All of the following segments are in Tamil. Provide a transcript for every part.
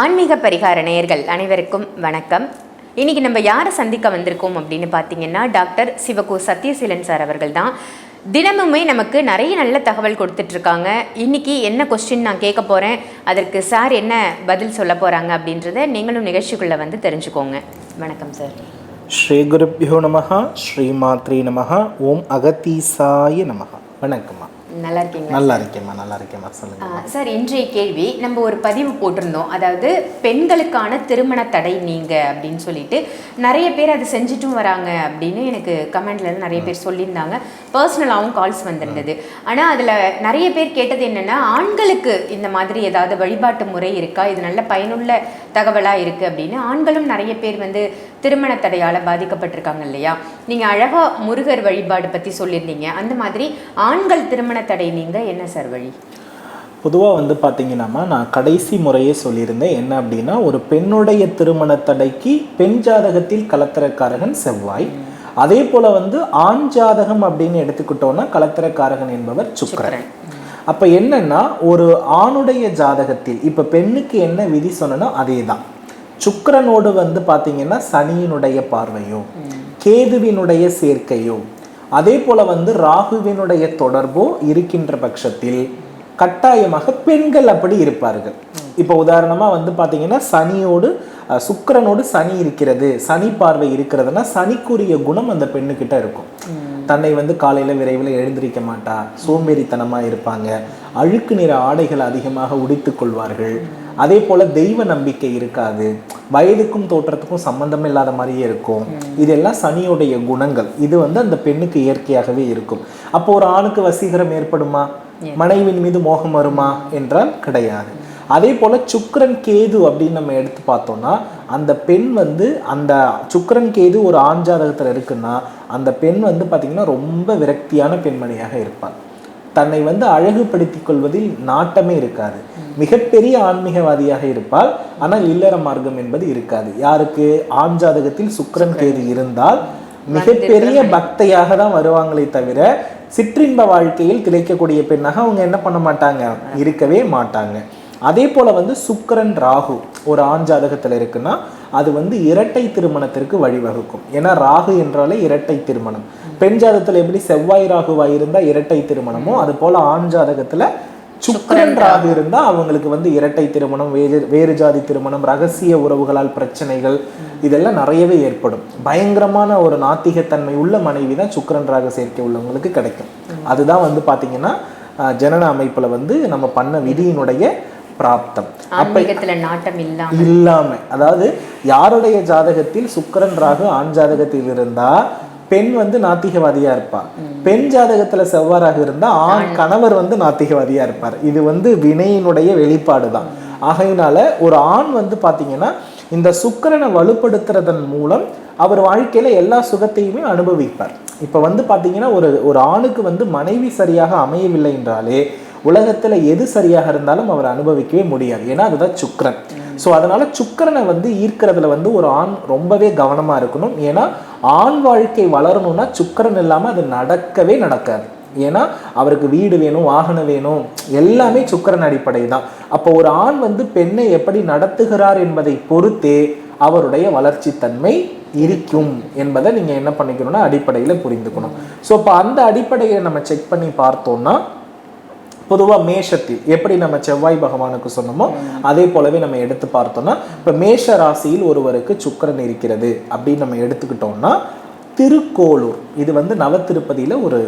ஆன்மீக பரிகார நேயர்கள் அனைவருக்கும் வணக்கம். இன்னைக்கு நம்ம யாரை சந்திக்க வந்திருக்கோம் அப்படின்னு பார்த்தீங்கன்னா டாக்டர் சிவகு சத்யசீலன் சார் அவர்கள் தான் தினமுமே நமக்கு நிறைய நல்ல தகவல் கொடுத்துட்ருக்காங்க. இன்னைக்கு என்ன கொஸ்டின் நான் கேட்க போகிறேன் அதற்கு சார் என்ன பதில் சொல்ல போகிறாங்க அப்படின்றத நீங்களும் நிகழ்ச்சிக்குள்ளே வந்து தெரிஞ்சுக்கோங்க. வணக்கம் சார். ஸ்ரீ குருப்பியோ நமகா ஸ்ரீ மாத்ரி நமகா ஓம் அகத்தீசாய நமகா வணக்கம்மா. நல்லா இருக்கீங்களா நல்லா இருக்கேம்மா நல்லா இருக்கேம்மா சொல்லுங்க சார் இன்றைய கேள்வி நம்ம ஒரு பதிவு போட்டிருந்தோம். அதாவது பெண்களுக்கான திருமண தடை நீங்க அப்படின்னு சொல்லிட்டு. நிறைய பேர் அதை செஞ்சுட்டும் வராங்க அப்படின்னு எனக்கு கமெண்ட்ல நிறைய பேர் சொல்லியிருந்தாங்க. பர்சனலாகவும் கால்ஸ் வந்திருந்தது. ஆனால் அதில் நிறைய பேர் கேட்டது என்னன்னா ஆண்களுக்கு இந்த மாதிரி ஏதாவது வழிபாட்டு முறை இருக்கா? இது நல்ல பயனுள்ள தகவலாக இருக்குது அப்படின்னு. ஆண்களும் நிறைய பேர் வந்து திருமண தடையால் பாதிக்கப்பட்டிருக்காங்க இல்லையா? நீங்கள் அழகாக முருகர் வழிபாடு பற்றி சொல்லியிருந்தீங்க. அந்த மாதிரி ஆண்கள் திருமண தடை நீங்க என்ன சார் வழி? பொதுவாக வந்து பார்த்தீங்கன்னாம்மா நான் கடைசி முறையே சொல்லியிருந்தேன். என்ன அப்படின்னா ஒரு பெண்ணுடைய திருமண தடைக்கு பெண் ஜாதகத்தில் கலத்திரக்காரகன் செவ்வாய். அதே போல வந்து ஆண் ஜாதகம் அப்படின்னு எடுத்துக்கிட்டோம்னா கலத்திரக்காரகன் என்பவர் சுக்கிரன். அப்ப என்னன்னா ஒரு ஆணுடைய ஜாதகத்தில் இப்ப பெண்ணுக்கு என்ன விதி சொன்னனோ அதே தான் சுக்கிரனோடு வந்து பாத்தீங்கன்னா சனியினுடைய பார்வையோ கேதுவினுடைய சேர்க்கையோ அதே போல வந்து ராகுவினுடைய தொடர்போ இருக்கின்ற பட்சத்தில் கட்டாயமாக பெண்கள் அப்படி இருப்பார்கள். இப்போ உதாரணமா வந்து பாத்தீங்கன்னா சனியோடு சுக்கிரனோடு சனி இருக்கிறது. சனி பார்வை இருக்கிறதுனா சனிக்குரிய குணம் அந்த பெண்ணுக்கிட்ட இருக்கும். தன்னை வந்து காலையில விரைவில் எழுந்திருக்க மாட்டா. சோம்பேறித்தனமா இருப்பாங்க. அழுக்கு நிற ஆடைகள் அதிகமாக உடித்துக் கொள்வார்கள். அதே போல தெய்வ நம்பிக்கை இருக்காது. வயதுக்கும் தோற்றத்துக்கும் சம்பந்தம் இல்லாத மாதிரியே இருக்கும். இதெல்லாம் சனியுடைய குணங்கள். இது வந்து அந்த பெண்ணுக்கு இயற்கையாகவே இருக்கும். அப்போ ஒரு ஆணுக்கு வசீகரம் ஏற்படுமா? மனைவின் மீது மோகம் வருமா? என்றால் கிடையாது. அதே போல சுக்கிரன் கேது அப்படின்னு நம்ம எடுத்து பார்த்தோம்னா அந்த பெண் வந்து அந்த சுக்கிரன் கேது ஒரு ஆண் ஜாதகத்துல இருக்குன்னா அந்த பெண் வந்து பாத்தீங்கன்னா ரொம்ப விரக்தியான பெண்மணியாக இருப்பாள். தன்னை வந்து அழகுபடுத்திக் கொள்வதில் நாட்டமே இருக்காது. மிகப்பெரிய ஆன்மீகவாதியாக இருப்பாள். ஆனால் இல்லற மார்க்கம் என்பது இருக்காது. யாருக்கு? ஆண் ஜாதகத்தில் சுக்கிரன் கேது இருந்தால் மிகப்பெரிய பக்தையாக தான் வருவாங்களே தவிர சிற்றின்ப வாழ்க்கையில் திளைக்கக்கூடிய பெண்ணாக அவங்க என்ன பண்ண மாட்டாங்க? இருக்கவே மாட்டாங்க. அதே போல வந்து சுக்கிரன் ராகு ஒரு ஆண் ஜாதகத்துல இருக்குன்னா அது வந்து இரட்டை திருமணத்திற்கு வழிவகுக்கும். ஏன்னா ராகு என்றாலே இரட்டை திருமணம். பெண் ஜாதகத்துல எப்படி செவ்வாய் ராகுவா இருந்தா இரட்டை திருமணமோ அது போல ஆண் ஜாதகத்துல சுக்கிரன் ராகு இருந்தா அவங்களுக்கு வந்து இரட்டை திருமணம் வேறு வேறு ஜாதி திருமணம் ரகசிய உறவுகளால் பிரச்சனைகள் இதெல்லாம் நிறையவே ஏற்படும். பயங்கரமான ஒரு நாத்திகத்தன்மை உள்ள மனைவி தான் சுக்கிரன் ராகு சேர்க்கை உள்ளவங்களுக்கு கிடைக்கும். அதுதான் வந்து பாத்தீங்கன்னா அஹ், ஜனன அமைப்புல வந்து நம்ம பண்ண விதியினுடைய பிராப்தம். ஆன்மீகத்துல நாட்டம் இல்லாம. இல்லாம. அதாவது யாருடைய ஜாதகத்தில் சுக்கிரன் ராகு ஆண் ஜாதகத்தில் இருந்தா பெண் வந்து நாத்திகவாதியா இருப்பா. பெண் ஜாதகத்துல செவ்வாறாக இருந்தா ஆண். கணவர் வந்து நாத்திகவாதியா இருப்பார். இது வந்து வினையினுடைய வெளிப்பாடு தான். ஆகையினால ஒரு ஆண் வந்து பாத்தீங்கன்னா இந்த சுக்கிரனை வலுப்படுத்துறதன் மூலம் அவர் வாழ்க்கையில எல்லா சுகத்தையுமே அனுபவிப்பார். இப்ப வந்து பாத்தீங்கன்னா ஒரு ஒரு ஆணுக்கு வந்து மனைவி சரியாக அமையவில்லை என்றாலே உலகத்துல எது சரியாக இருந்தாலும் அவர் அனுபவிக்கவே முடியாது. ஏன்னா அதுதான் சுக்கரன். ஸோ அதனால சுக்கரனை வந்து ஈர்க்கிறதுல வந்து ஒரு ஆண் ரொம்பவே கவனமா இருக்கணும். ஏன்னா ஆண் வாழ்க்கை வளரணும்னா சுக்கரன் இல்லாம அது நடக்கவே நடக்காது. ஏன்னா அவருக்கு வீடு வேணும் வாகனம் வேணும் எல்லாமே சுக்கரன் அடிப்படை தான் அப்போ ஒரு ஆண் வந்து பெண்ணை எப்படி நடத்துகிறார் என்பதை பொறுத்தே அவருடைய வளர்ச்சி தன்மை இருக்கும் என்பதை நீங்க என்ன பண்ணிக்கணும்னா அடிப்படையில புரிந்துக்கணும். ஸோ இப்போ அந்த அடிப்படையை நம்ம செக் பண்ணி பார்த்தோம்னா பொதுவா மேஷத்தில் எப்படி நம்ம செவ்வாய் பகவானுக்கு சொன்னோமோ அதே போலவே நம்ம எடுத்து பார்த்தோம்னா இப்ப மேஷ ராசியில் ஒருவருக்கு சுக்கிரன் இருக்கிறது அப்படின்னு நம்ம எடுத்துக்கிட்டோம்னா திருக்கோளூர். இது வந்து நவத்திருப்பதியில ஒரு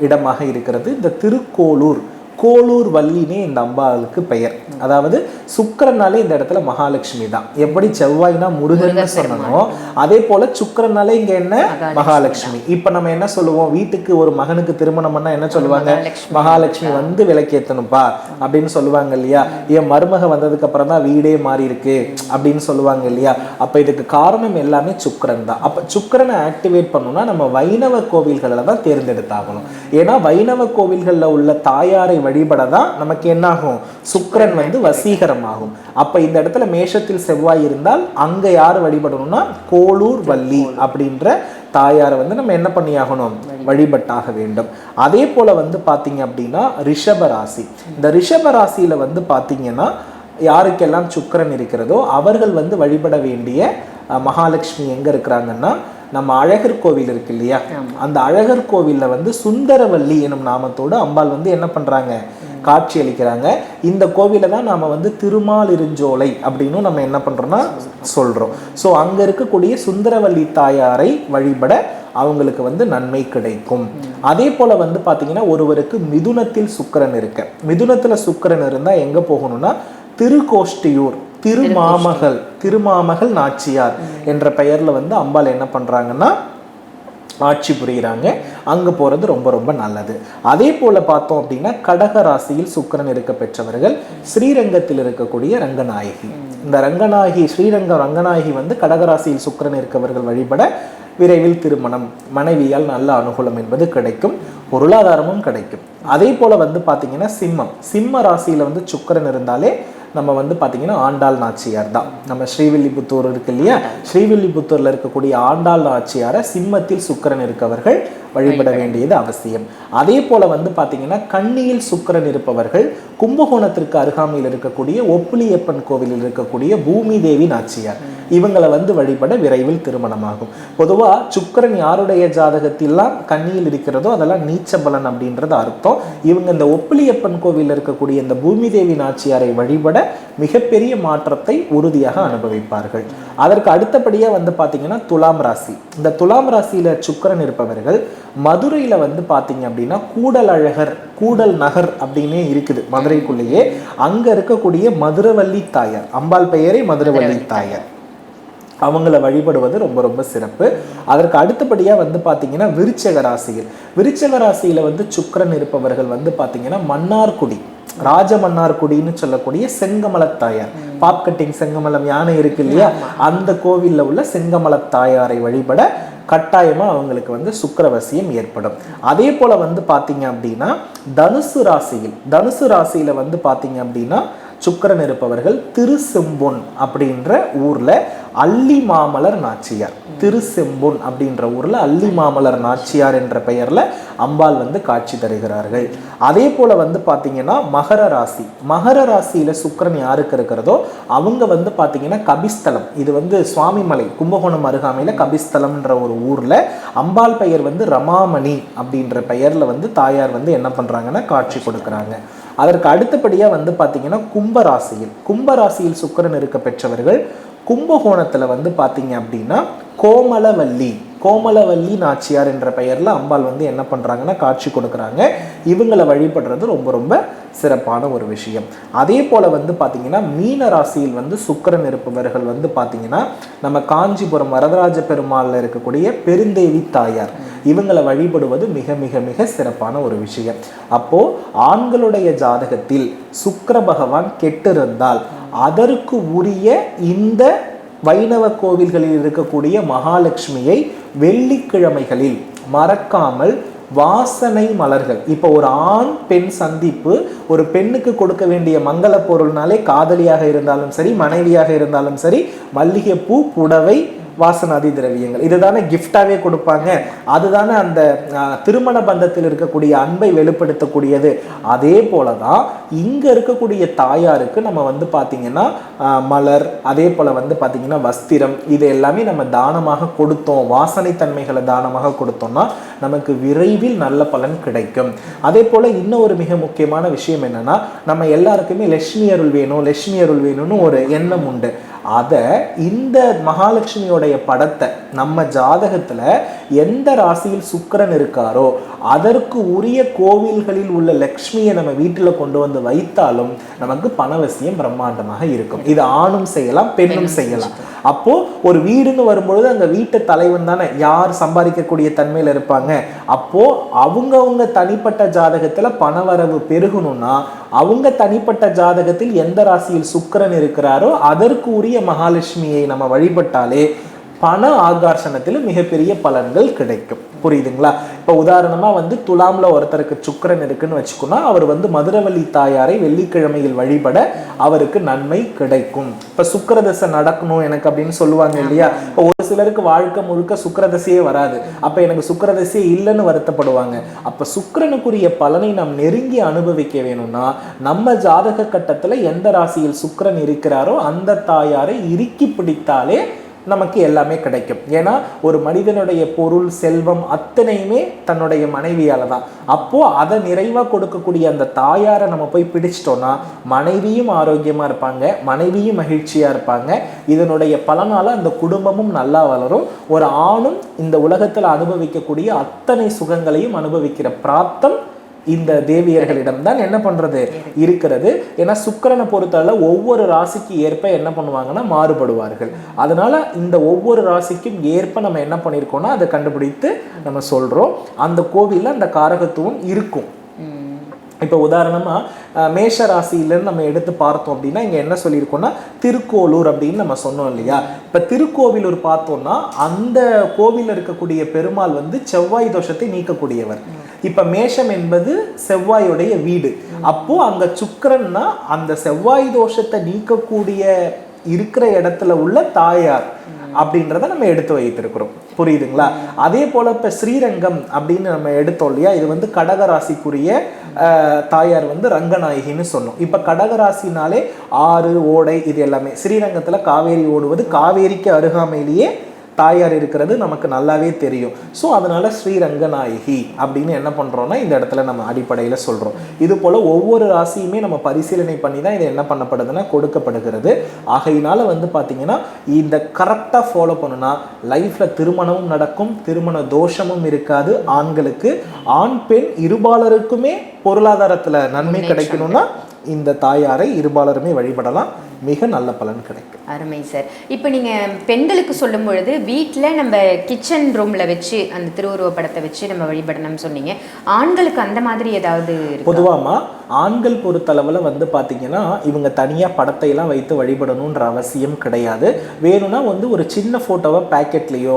இடமாக இருக்கிறது. இந்த திருக்கோளூர் கோளூர் வள்ளினே இந்த அம்பாளுக்கு பெயர். அதாவது சுக்கிரனாலே இந்த இடத்துல மகாலட்சுமி தான். எப்படி செவ்வாய்னா முருகன்னு சொன்னனோ அதே போல சுக்கிரனாலே இங்க என்ன? மகாலட்சுமி இப்ப நம்ம என்ன சொல்லுவோம்? வீட்டுக்கு ஒரு மகனுக்கு திருமணம் பண்ணா என்ன சொல்லுவாங்க? மகாலட்சுமி. வந்து விளக்கேத்தணும்பா அப்படின்னு சொல்லுவாங்க இல்லையா? என் மருமக வந்ததுக்கு அப்புறம் தான் வீடே மாறி இருக்கு அப்படின்னு சொல்லுவாங்க இல்லையா? அப்ப இதுக்கு காரணம் எல்லாமே சுக்கிரன் தான். அப்ப சுக்கிரனை ஆக்டிவேட் பண்ணணும்னா நம்ம வைணவ கோவில்களில் தான் தேர்ந்தெடுத்தாகணும். ஏன்னா வைணவ கோவில்கள்ல உள்ள தாயாரை வழிபட தான் நமக்கு என்னாகும்? சுக்கரன் வந்து வசீகரமாகும். அப்போ இந்த இடத்துல மேஷத்தில் செவ்வாய் இருந்தால் அங்கே யார் வழிபடணும்னா கோளூர் வள்ளி அப்படின்ற தாயாரை வந்து நம்ம என்ன பண்ணியாகணும்? வழிபட்டாக வேண்டும். அதே போல வந்து பார்த்தீங்க அப்படின்னா ரிஷப ராசி. இந்த ரிஷப ராசியில் வந்து பார்த்தீங்கன்னா யாருக்கெல்லாம் சுக்கரன் இருக்கிறதோ அவர்கள் வந்து வழிபட வேண்டிய மகாலட்சுமி எங்கே இருக்கிறாங்கன்னா நம்ம அழகர் கோவில் இருக்கு இல்லையா? அந்த அழகர் கோவில்ல வந்து சுந்தரவல்லி எனும் நாமத்தோடு அம்பாள் வந்து என்ன பண்றாங்க? காட்சி அளிக்கிறாங்க. இந்த கோவிலை தான் நாம வந்து திருமாலிருஞ்சோலை அப்படின்னு நம்ம என்ன பண்றோம்னா சொல்றோம். ஸோ அங்க இருக்கக்கூடிய சுந்தரவல்லி தாயாரை வழிபட அவங்களுக்கு வந்து நன்மை கிடைக்கும். அதே போல வந்து பாத்தீங்கன்னா ஒருவருக்கு மிதுனத்தில் சுக்கிரன் இருக்க. மிதுனத்துல சுக்கிரன் இருந்தா எங்க போகணும்னா திருக்கோஷ்டியூர் திருமாமகள் திருமாமகள் நாச்சியார் என்ற பெயர்ல வந்து அம்பாள் என்ன பண்றாங்கன்னா ஆட்சி புரிகிறாங்க அங்க போறது ரொம்ப ரொம்ப நல்லது. அதே போல பார்த்தோம் அப்படின்னா கடக ராசியில் சுக்கிரன் இருக்க பெற்றவர்கள் ஸ்ரீரங்கத்தில் இருக்கக்கூடிய ரங்கநாயகி. இந்த ரங்கநாயகி ஸ்ரீரங்கம் ரங்கநாயகி வந்து கடகராசியில் சுக்கிரன் இருக்கவர்கள் வழிபட விரைவில் திருமணம் மனைவியால் நல்ல அனுகூலம் என்பது கிடைக்கும் பொருளாதாரமும் கிடைக்கும். அதே போல வந்து பார்த்தீங்கன்னா சிம்மம். சிம்ம ராசியில வந்து சுக்கிரன் இருந்தாலே நம்ம வந்து பார்த்திங்கன்னா ஆண்டாள் நாச்சியார் தான். நம்ம ஸ்ரீவில்லிபுத்தூர் இருக்கு இல்லையா? ஸ்ரீவில்லிபுத்தூரில் இருக்கக்கூடிய ஆண்டாள் நாச்சியாரை சிம்மத்தில் சுக்கிரன் இருக்கவர்கள் வழிபட வேண்டியது அவசியம். அதே போல வந்து பாத்தீங்கன்னா கன்னியில் சுக்கிரன் இருப்பவர்கள் கும்பகோணத்திற்கு அருகாமையில் இருக்கக்கூடிய ஒப்புளியப்பன் கோவிலில் இருக்கக்கூடிய பூமி தேவி நாச்சியார். இவங்களை வந்து வழிபட விரைவில் திருமணமாகும். பொதுவா சுக்கிரன் யாருடைய ஜாதகத்திலாம் கன்னியில் இருக்கிறதோ அதெல்லாம் நீச்ச பலன் அப்படின்றது அர்த்தம். இவங்க இந்த ஒப்புளியப்பன் கோவிலில் இருக்கக்கூடிய இந்த பூமி தேவி நாச்சியாரை வழிபட மிகப்பெரிய மாற்றத்தை உறுதியாக அனுபவிப்பார்கள். அதற்கு அடுத்தபடியா வந்து பாத்தீங்கன்னா துலாம் ராசி. இந்த துலாம் ராசியில சுக்கிரன் இருப்பவர்கள் மதுரையில வந்து பாத்தீங்க அப்படின்னா கூடல் அழகர் கூடல் நகர் அப்படின்னே இருக்குது மதுரைக்குள்ளேயே. அங்க இருக்கக்கூடிய மதுரவல்லி தாயார் அம்பாள் பெயரே மதுரவல்லி தாயார். அவங்கள வழிபடுவது ரொம்ப ரொம்ப சிறப்பு. அதற்கு அடுத்தபடியா வந்து பாத்தீங்கன்னா விருச்சக ராசியில். விருச்சக ராசியில வந்து சுக்கிரன் இருப்பவர்கள் வந்து பாத்தீங்கன்னா மன்னார்குடி ராஜ மன்னார்குடின்னு சொல்லக்கூடிய செங்கமலத் பாப் கட்டிங் செங்கமலம் யானை இருக்கு இல்லையா? அந்த கோவில்ல உள்ள செங்கமலத் தாயாரை வழிபட கட்டாயமா அவங்களுக்கு வந்து சுக்கிரவசியம் ஏற்படும். அதே போல வந்து பாத்தீங்க அப்படின்னா தனுசு ராசியில் தனுசு ராசியில வந்து பாத்தீங்க அப்படின்னா சுக்கரன் இருப்பவர்கள் திருசெம்பொன் அப்படின்ற ஊர்ல அல்லி மாமலர் நாச்சியார். திருசெம்பொன் அப்படின்ற ஊர்ல அல்லி மாமலர் நாச்சியார் என்ற பெயர்ல அம்பாள் வந்து காட்சி தருகிறார்கள். அதே போல வந்து பாத்தீங்கன்னா மகர ராசி. மகர ராசியில சுக்கிரன் யாருக்கு இருக்கிறதோ அவங்க வந்து பாத்தீங்கன்னா கபிஸ்தலம். இது வந்து சுவாமிமலை கும்பகோணம் அருகாமையில கபிஸ்தலம்ன்ற ஒரு ஊர்ல அம்பாள் பெயர் வந்து ரமாமணி அப்படின்ற பெயர்ல வந்து தாயார் வந்து என்ன பண்றாங்கன்னா காட்சி கொடுக்குறாங்க. அதற்கு அடுத்தபடியா வந்து பாத்தீங்கன்னா கும்பராசியில். கும்பராசியில் சுக்கிரன் இருக்க பெற்றவர்கள் கும்பகோணத்துல வந்து பார்த்தீங்க அப்படின்னா கோமலவல்லி கோமலவல்லி நாச்சியார் என்ற பெயரில் அம்பாள் வந்து என்ன பண்ணுறாங்கன்னா காட்சி கொடுக்குறாங்க. இவங்களை வழிபடுறது ரொம்ப ரொம்ப சிறப்பான ஒரு விஷயம். அதே போல் வந்து பார்த்திங்கன்னா மீன ராசியில் வந்து சுக்கரன் இருப்பவர்கள் வந்து பார்த்திங்கன்னா நம்ம காஞ்சிபுரம் வரதராஜ பெருமாளில் இருக்கக்கூடிய பெருந்தேவி தாயார் இவங்களை வழிபடுவது மிக மிக மிக சிறப்பான ஒரு விஷயம். அப்போது ஆண்களுடைய ஜாதகத்தில் சுக்கர பகவான் கெட்டிருந்தால் அதற்கு உரிய இந்த வைணவ கோவில்களில் இருக்கக்கூடிய மகாலட்சுமியை வெள்ளிக்கிழமைகளில் மறக்காமல் வாசனை மலர்கள். இப்போ ஒரு ஆண் பெண் சந்திப்பு ஒரு பெண்ணுக்கு கொடுக்க வேண்டிய மங்கள பொருள்னாலே காதலியாக இருந்தாலும் சரி மனைவியாக இருந்தாலும் சரி மல்லிகைப்பூ புடவை வாசனாதி திரவியங்கள். இதுதானே கிஃப்டாகவே கொடுப்பாங்க. அதுதானே அந்த திருமண பந்தத்தில் இருக்கக்கூடிய அன்பை வெளிப்படுத்தக்கூடியது. அதே போலதான் இங்கே இருக்கக்கூடிய தாயாருக்கு நம்ம வந்து பார்த்திங்கன்னா மலர் அதே போல் வந்து பார்த்தீங்கன்னா வஸ்திரம் இது எல்லாமே நம்ம தானமாக கொடுத்தோம். வாசனை தன்மைகளை தானமாக கொடுத்தோம்னா நமக்கு விரைவில் நல்ல பலன் கிடைக்கும். அதே போல் இன்னும் ஒரு மிக முக்கியமான விஷயம் என்னென்னா நம்ம எல்லாருக்குமே லட்சுமி அருள் வேணும் லட்சுமி அருள் வேணும்னு ஒரு எண்ணம் உண்டு. அதை இந்த மகாலட்சுமியோடைய படத்தை நம்ம ஜாதகத்துல எந்த ராசியில் சுக்கிரன் இருக்காரோ அதற்கு உரிய கோவில்களில் உள்ள லக்ஷ்மியை நம்ம வீட்டுல கொண்டு வந்து வைத்தாலும் நமக்கு பணவசியம் பிரம்மாண்டமாக இருக்கும். இது ஆணும் செய்யலாம் பெண்ணும் செய்யலாம். அப்போ ஒரு வீடுன்னு வரும்பொழுது அந்த வீட்டு தலைவன் தானே யார் சம்பாதிக்கக்கூடிய தன்மையில இருப்பாங்க? அப்போ அவங்கவங்க தனிப்பட்ட ஜாதகத்துல பணவரவு பெருகணும்னா அவங்க தனிப்பட்ட ஜாதகத்தில் எந்த ராசியில் சுக்கிரன் இருக்கிறாரோ அதற்கு உரிய மகாலட்சுமியை நம்ம வழிபட்டாலே பண ஆகர்ஷணத்தில் மிகப்பெரிய பலன்கள் கிடைக்கும். புரியுதுங்களா? இப்போ உதாரணமாக வந்து துலாமில் ஒருத்தருக்கு சுக்கரன் இருக்குன்னு வச்சுக்கோனா அவர் வந்து மதுரவள்ளி தாயாரை வெள்ளிக்கிழமையில் வழிபட அவருக்கு நன்மை கிடைக்கும். இப்போ சுக்கரதசை நடக்கணும் எனக்கு அப்படின்னு சொல்லுவாங்க இல்லையா? இப்போ ஒரு சிலருக்கு வாழ்க்கை முழுக்க சுக்கரதசையே வராது. அப்போ எனக்கு சுக்கரதசையே இல்லைன்னு வருத்தப்படுவாங்க. அப்போ சுக்கரனுக்குரிய பலனை நாம் நெருங்கி அனுபவிக்க வேணும்னா நம்ம ஜாதக கட்டத்தில் எந்த ராசியில் சுக்கரன் இருக்கிறாரோ அந்த தாயாரை இறுக்கி பிடித்தாலே நமக்கு எல்லாமே கிடைக்கும். ஏன்னா ஒரு மனிதனுடைய பொருள் செல்வம் அத்தனையுமே தன்னுடைய மனைவியால் தான் அப்போது அதை நிறைவாக கொடுக்கக்கூடிய அந்த தாயாரை நம்ம போய் பிடிச்சிட்டோன்னா மனைவியும் ஆரோக்கியமாக இருப்பாங்க மனைவியும் மகிழ்ச்சியாக இருப்பாங்க. இதனுடைய பலனால் அந்த குடும்பமும் நல்லா வளரும். ஒரு ஆணும் இந்த உலகத்தில் அனுபவிக்கக்கூடிய அத்தனை சுகங்களையும் அனுபவிக்கிற பிராப்தம் இந்த தேவியர்களிடம் தான் என்ன பண்றது? இருக்கிறது. ஏன்னா சுக்கிரனை பொறுத்தளவு ஒவ்வொரு ராசிக்கு ஏற்ப என்ன பண்ணுவாங்கன்னா மாறுபடுவார்கள். அதனால இந்த ஒவ்வொரு ராசிக்கும் ஏற்ப நம்ம என்ன பண்ணியிருக்கோம்னா அதை கண்டுபிடித்து நம்ம சொல்றோம். அந்த கோவிலில் அந்த காரகத்துவம் இருக்கும். இப்போ உதாரணமாக மேஷ ராசியிலேருந்து நம்ம எடுத்து பார்த்தோம் அப்படின்னா இங்கே என்ன சொல்லியிருக்கோம்னா திருக்கோளூர் அப்படின்னு நம்ம சொன்னோம் இல்லையா? இப்போ திருக்கோவிலூர் பார்த்தோம்னா அந்த கோவிலில் இருக்கக்கூடிய பெருமாள் வந்து செவ்வாய் தோஷத்தை நீக்கக்கூடியவர். இப்போ மேஷம் என்பது செவ்வாயுடைய வீடு. அப்போ அங்கே சுக்கரன்னா அந்த செவ்வாய் தோஷத்தை நீக்கக்கூடிய இருக்கிற இடத்துல உள்ள தாயார் அப்படின்றத நம்ம எடுத்து வைத்திருக்கிறோம். புரியுதுங்களா? அதே போல இப்ப ஸ்ரீரங்கம் அப்படின்னு நம்ம எடுத்தோம் இல்லையா? இது வந்து கடகராசிக்குரிய தாயார் வந்து ரங்கநாயகின்னு சொன்னோம். இப்ப கடகராசினாலே ஆறு ஓடை இது எல்லாமே. ஸ்ரீரங்கத்துல காவேரி ஓடுவது காவேரிக்கு அருகாமையிலேயே தாயார் இருக்கிறது நமக்கு நல்லாவே தெரியும். ஸோ அதனால ஸ்ரீரங்கநாயகி அப்படின்னு என்ன பண்றோம்னா இந்த இடத்துல நம்ம அடிப்படையில சொல்றோம். இது போல ஒவ்வொரு ராசியுமே நம்ம பரிசீலனை பண்ணி தான் இது என்ன பண்ணப்படுதுன்னா கொடுக்கப்படுகிறது. ஆகையினால வந்து பாத்தீங்கன்னா இந்த கரெக்டாக ஃபாலோ பண்ணுனா லைஃப்ல திருமணமும் நடக்கும் திருமண தோஷமும் இருக்காது. ஆண்களுக்கு ஆண் பெண் இருபாலருக்குமே பொருளாதாரத்துல நன்மை கிடைக்கணும்னா இந்த தாயாரை இருபாலருமே வழிபடலாம். மிக நல்ல பலன் கிடைக்கும். அருமை சார். இப்போ நீங்கள் பெண்களுக்கு சொல்லும் பொழுது வீட்டில் நம்ம கிச்சன் ரூமில் வச்சு அந்த திருவுருவ படத்தை வச்சு நம்ம வழிபடணும்னு சொன்னீங்க. ஆண்களுக்கு அந்த மாதிரி ஏதாவது? பொதுவாமா ஆண்கள் பொறுத்தளவில் வந்து பார்த்தீங்கன்னா இவங்க தனியாக படத்தை எல்லாம் வைத்து வழிபடணுன்ற அவசியம் கிடையாது. வேணும்னா வந்து ஒரு சின்ன ஃபோட்டோவை பேக்கெட்லேயோ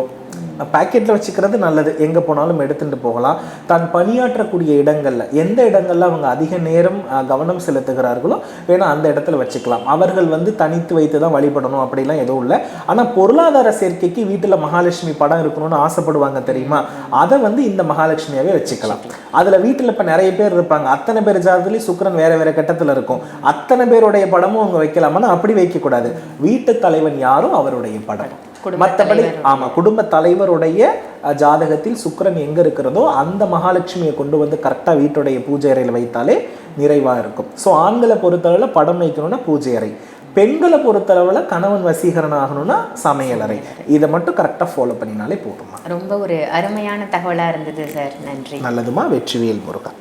பேக்கெட்டில் வச்சுக்கிறது நல்லது. எங்கே போனாலும் எடுத்துட்டு போகலாம். தான் பணியாற்றக்கூடிய இடங்களில் எந்த இடங்களில் அவங்க அதிக நேரம் கவனம் செலுத்துகிறார்களோ வேணால் அந்த இடத்துல வச்சுக்கலாம். அவர்கள் வந்து தனித்து வைத்து தான் வழிபடணும் அப்படிலாம் எதுவும் இல்லை. ஆனால் பொருளாதார சேர்க்கைக்கு வீட்டில் மகாலட்சுமி படம் இருக்கணும்னு ஆசைப்படுவாங்க தெரியுமா? அதை வந்து இந்த மகாலட்சுமியாவே வச்சுக்கலாம். அதில் வீட்டில் இப்போ நிறைய பேர் இருப்பாங்க. அத்தனை பேர் ஜாதத்துலேயும் சுக்ரன் வேறு வேறு கட்டத்தில் இருக்கும். அத்தனை பேருடைய படமும் அவங்க வைக்கலாமான்னு அப்படி வைக்கக்கூடாது. வீட்டு தலைவன் யாரும் அவருடைய படம். மற்றபடி தலைவர். ஆமா குடும்ப தலைவருடைய ஜாதகத்தில் சுக்கிரன் எங்க இருக்கிறதோ அந்த மகாலட்சுமியை கொண்டு வந்து கரெக்டா வீட்டுடைய பூஜை அறையில வைத்தாலே நிறைவா இருக்கும். ஸோ ஆண்களை பொறுத்தளவுல படம் வைக்கணும்னா பூஜை அறை. பெண்களை பொறுத்தளவுல கணவன் வசீகரன் ஆகணும்னா சமையலறை இதை மட்டும் கரெக்டா ஃபாலோ பண்ணினாலே போதுமா ரொம்ப ஒரு அருமையான தகவலாக இருந்தது சார். நன்றி. நல்லதுமா? வெற்றிவேல் முருகன்